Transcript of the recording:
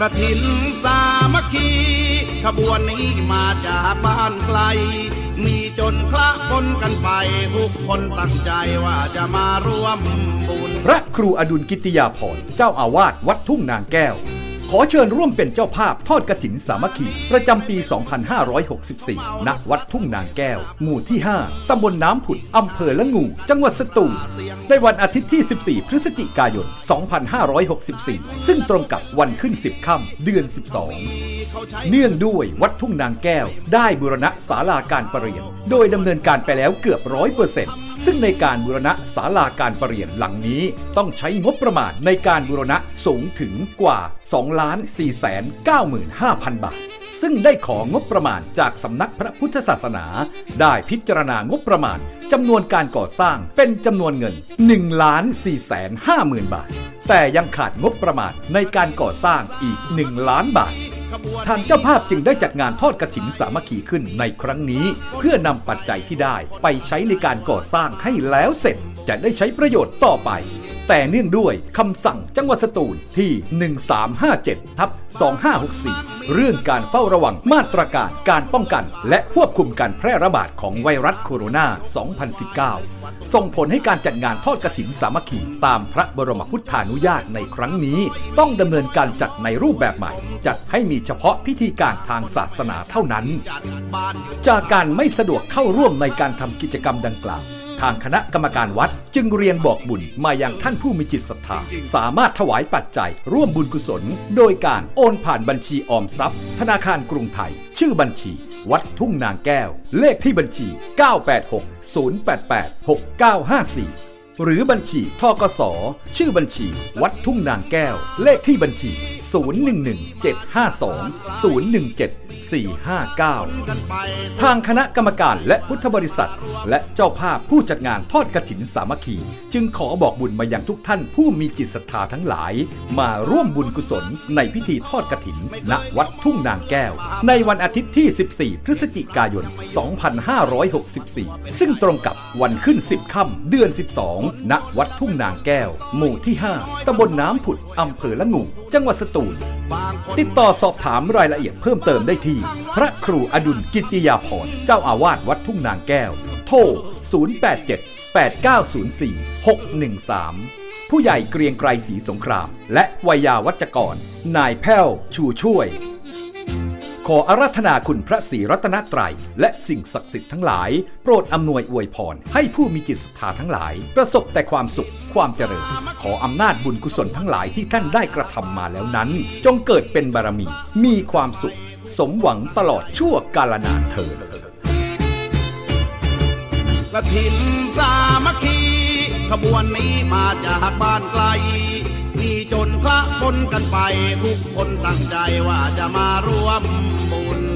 กระถินสามัคคีขบวนนี้มาจากบ้านไกล มีจนคละคนกันไป ทุกคนตั้งใจว่าจะมาร่วมบุญ พระครูอดุลกิติยาพรเจ้าอาวาสวัดทุ่งนางแก้ว ขอเชิญร่วมเป็นเจ้าภาพทอดกระถินสามัคคี ประจำปี 2564 ณ วัดทุ่งนางแก้ว หมู่ที่ 5 ตำบลน้ำผุด อำเภอละงู จังหวัดสตูล ในวันอาทิตย์ที่ 14 พฤศจิกายน 2564 ซึ่งตรงกับวันขึ้น 10 ค่ำ เดือน 12 เนื่องด้วยวัดทุ่งนางแก้ว ได้บูรณะศาลาการประเรียน โดยดำเนินการไปแล้วเกือบร้อยเปอร์เซ็นต์ซึ่งในการบูรณะศาลาการประเรียนหลังนี้ ต้องใช้งบประมาณในการบูรณะสูงถึงกว่า2ล้าน4แสน95,000 บาท ซึ่งได้ของบประมาณจากสำนักพระพุทธศาสนา ได้พิจารณางบประมาณจำนวนการก่อสร้างเป็นจำนวนเงิน1ล้าน4แสน50,000 บาท แต่ยังขาดงบประมาณในการก่อสร้างอีก 1 ล้านบาท ทางเจ้าภาพจึงได้จัดงานทอดกระถินสามัคคีขึ้นในครั้งนี้ เพื่อนำปัจจัยที่ได้ไปใช้ในการก่อสร้างให้แล้วเสร็จ จะได้ใช้ประโยชน์ต่อไป แต่เนื่องด้วยคำสั่งจังหวัดสตูลที่ 1357ทับ2564 เรื่องการเฝ้าระวังมาตรการการป้องกัน และควบคุมการแพร่ระบาดของไวรัสโคโรนา 2019 ส่งผลให้การจัดงานทอดกระถินสามัคคีตามพระบรมพุทธานุญาตในครั้งนี้ ต้องดำเนินการจัดในรูปแบบใหม่ จัดให้มีเฉพาะพิธีการทางศาสนาเท่านั้น จากการไม่สะดวกเข้าร่วมในการทำกิจกรรมดังกล่าว ทางคณะกรรมการวัดจึงเรียนบอกบุญมายังท่านผู้มีจิตศรัทธา สามารถถวายปัจจัย ร่วมบุญกุศล โดยการโอนผ่านบัญชีออมทรัพย์ ธนาคารกรุงไทย ชื่อบัญชี วัดทุ่งนางแก้ว เลขที่บัญชี 986-088-6954 หรือบัญชีทกส ชื่อบัญชี วัดทุ่งนางแก้ว เลขที่บัญชี 011-752-017-459 ทางคณะกรรมการและพุทธบริษัท และเจ้าภาพผู้จัดงานทอดกระถินสามัคคี จึงขอบอกบุญมายังทุกท่านผู้มีจิตศรัทธาทั้งหลาย มาร่วมบุญกุศลในพิธีทอดกระถิน ณวัดทุ่งนางแก้ว ในวันอาทิตย์ที่ 14 พฤศจิกายน 2564 ซึ่งตรงกับวันขึ้น 10 ค่ำเดือน 12ณวัดทุ่งนางแก้ว หมู่ที่ 5ตำบลน้ำผุดอำเภอละงูจังหวัดสตูล ติดต่อสอบถามรายละเอียดเพิ่มเติมได้ที่ พระครูอดุลกิติยาภรเจ้าอาวาสวัดทุ่งนางแก้ว โทร 087 8904 613 ผู้ใหญ่เกรียงไกรศรีสงคราม และวัยาวัจกร นายแพ้ว ชูช่วย ขออาราธนาคุณพระศรีรัตนตรัย และสิ่งศักดิ์สิทธิ์ทั้งหลาย โปรดอำนวยอวยพร ให้ผู้มีจิตศรัทธาทั้งหลาย ประสบแต่ความสุขความเจริญ ขออำนาจบุญกุศลทั้งหลายที่ท่านได้กระทำมาแล้วนั้น จงเกิดเป็นบารมี มีความสุข สมหวังตลอดชั่วกาลนานเธอญกระถินสามัคคีขบวนนี้มาจากบ้านไกล นพระคนกันไปทุกคนตั้งใจว่าจะมาร่วมบุญ